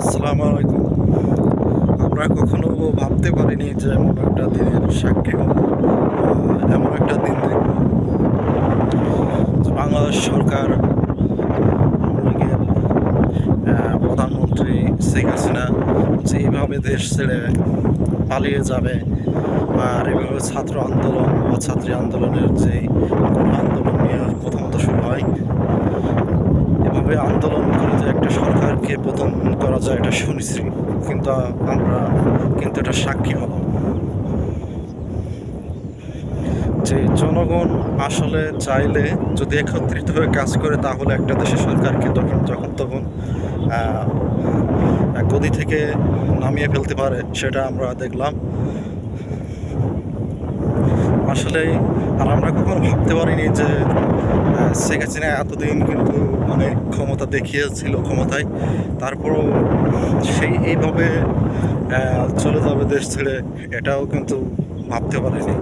আসসালামু আলাইকুম। আমরা কখনো ভাবতে পারিনি যে এমন একটা দিনের সাক্ষী হব এমন একটা দিন দেখব। বাংলাদেশ সরকার প্রধানমন্ত্রী শেখ হাসিনা যে এইভাবে দেশ ছেড়ে পালিয়ে যাবে আর এভাবে ছাত্র আন্দোলন বা ছাত্রী আন্দোলনের যে আন্দোলন নিয়ে প্রথমত শুরু হয় এভাবে আন্দোলন করে যে একটা সরকারকে পতন করা যায়, এটা শুনেছি কিন্তু আমরা কিন্তু এটা সাক্ষী হব। যে জনগণ আসলে চাইলে যদি একত্রিত হয়ে কাজ করে, তাহলে একটা দেশের সরকারকে তখন যখন তখন গদি থেকে নামিয়ে ফেলতে পারে, সেটা আমরা দেখলাম। আসলে আর আমরা কখনো ভাবতে পারিনি যে শেখ হাসিনা এতদিন কিন্তু অনেক ক্ষমতা দেখিয়েছিল ক্ষমতায়, তারপরও সেই এইভাবে চলে যাবে দেশ ছেড়ে, এটাও কিন্তু ভাবতে পারিনি।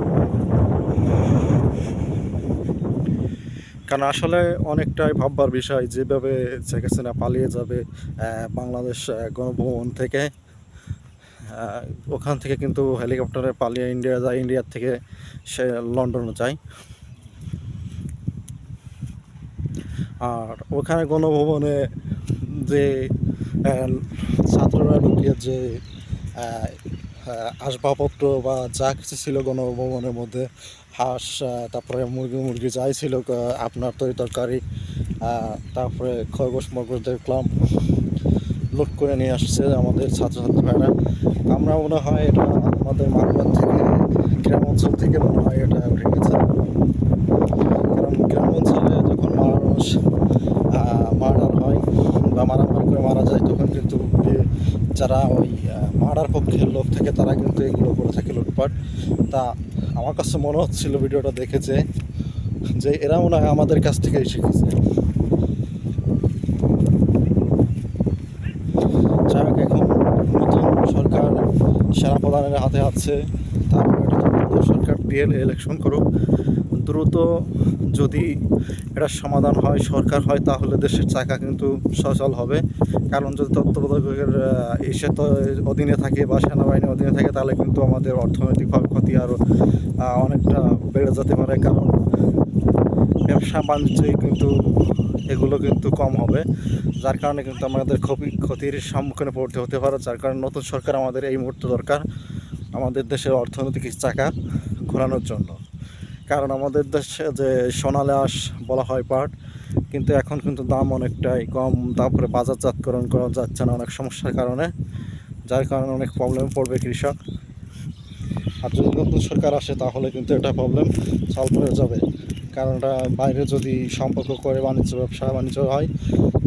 কারণ আসলে অনেকটাই ভাববার বিষয়, যেভাবে শেখ হাসিনা পালিয়ে যাবে বাংলাদেশ গণভবন থেকে ওখান থেকে কিন্তু হেলিকপ্টারে পালিয়ে ইন্ডিয়া যায়, ইন্ডিয়ার থেকে সে লন্ডনে যায়। আর ওখানে গণভবনে যে ছাত্ররা ঢুকিয়ে যে আসবাবপত্র বা যা কিছু ছিল গণভবনের মধ্যে, হাঁস তারপরে মুরগি মুরগি যাই ছিল আপনার তরি তরকারি তারপরে খরগোশ মরগোশ দেখলাম লুট করে নিয়ে আসছে আমাদের ছাত্রছাত্রীরা। আমরা মনে হয় এটা আমাদের মানবান থেকে গ্রাম অঞ্চল থেকে মনে হয় এটা ঢেকেছে কারণ গ্রাম অঞ্চলে যখন মানুষ মার্ডার হয় বা মারামারি করে মারা যায়, তখন কিন্তু যারা ওই মারার পক্ষের লোক থাকে, তারা কিন্তু এগুলো করে থাকে লুটপাট। তা আমার কাছে মনে হচ্ছিল ভিডিওটা দেখেছে যে এরা মনে হয় আমাদের কাছ থেকেই শিখেছে। যাই হোক, এখন নতুন সরকার সেনাপ্রধানের হাতে আছে, তারপরে সরকার দিয়ে ইলেকশন করুক। দ্রুত যদি এটা সমাধান হয়, সরকার হয়, তাহলে দেশের চাকা কিন্তু সচল হবে। কারণ যদি তত্ত্বাবধায়কের এসে তো অধীনে থাকে বা সেনাবাহিনীর অধীনে থাকে, তাহলে কিন্তু আমাদের অর্থনৈতিকভাবে ক্ষতি আরও অনেকটা বেড়ে যেতে পারে। কারণ ব্যবসা বাণিজ্যে কিন্তু এগুলো কিন্তু কম হবে। যার কারণে কিন্তু আমাদের ক্ষতি, ক্ষতির সম্মুখীনে পড়তে হতে পারে। যার কারণে নতুন সরকার আমাদের এই মুহূর্তে দরকার, আমাদের দেশের অর্থনৈতিক চাকা ঘোরানোর জন্য। কারণ আমাদের দেশে যে সোনালে আঁশ বলা হয় পাট, কিন্তু এখন কিন্তু দাম অনেকটাই কম। তারপরে বাজারজাতকরণ করা যাচ্ছে না অনেক সমস্যার কারণে, যার কারণে অনেক প্রবলেমে পড়বে কৃষক। আর যদি নতুন সরকার আসে, তাহলে কিন্তু এটা প্রবলেম সলভ হয়ে যাবে। কারণ এটা বাইরে যদি সম্পর্ক করে বাণিজ্য ব্যবসা বাণিজ্য হয়,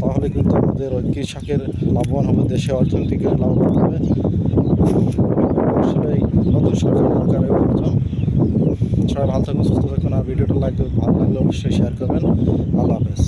তাহলে কিন্তু আমাদের কৃষকের লাভবান হবে, দেশে অর্থনীতিকে লাভবান হবে। আসলে নতুন সরকার দরকার এবং সবাই ভালো থাকুন সুস্থ থাকুন আর ভিডিওটা লাইক ভালো লাগলে অবশ্যই শেয়ার করবেন। আল্লাহ হাফেজ।